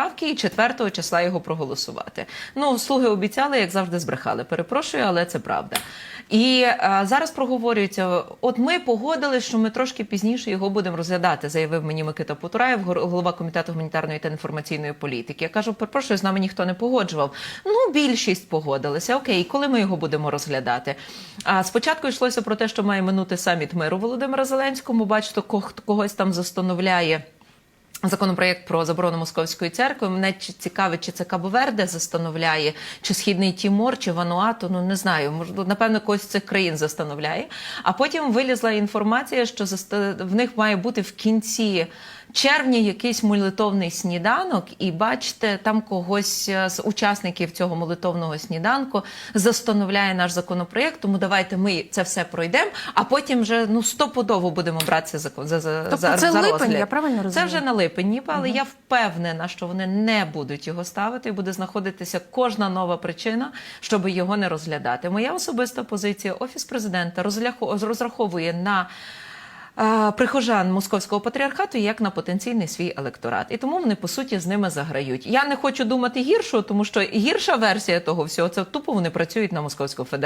правки і 4 числа його проголосувати. Ну, слуги обіцяли, як завжди, збрехали. Перепрошую, але це правда. І а, зараз проговорюється: от ми погодились, що ми трошки пізніше його будемо розглядати, заявив мені Микита Потураєв, голова комітету гуманітарної та інформаційної політики. Я кажу, перепрошую, з нами ніхто не погоджував. Ну, більшість погодилися. Окей, коли ми його будемо розглядати? А спочатку йшлося про те, що має минути саміт миру Володимира Зеленському. Бачите, ког- когось там застановляє. Законопроєкт про заборону московської церкви мене цікавить, чи це Кабо-Верде застановляє, чи Східний Тімор, чи Вануату. Ну не знаю. Можливо, напевно, когось цих країн застановляє. А потім вилізла інформація, що в них має бути в кінці червня якийсь молитовний сніданок, і бачите, там когось е, з учасників цього молитовного сніданку застановляє наш законопроєкт. Тому давайте ми це все пройдемо, а потім вже ну стопудово будемо братися за за, за, Тобто за, це за липень, розгляд. я правильно Це вже на липень, ніби, але я впевнена, що вони не будуть його ставити і буде знаходитися кожна нова причина, щоб його не розглядати. Моя особиста позиція офіс президента розраховує на. Е, Прихожан московського патріархату як на потенційний свій електорат, і тому вони по суті з ними заграють. Я не хочу думати гіршого, тому що гірша версія того всього це тупо вони працюють на московську федерацію.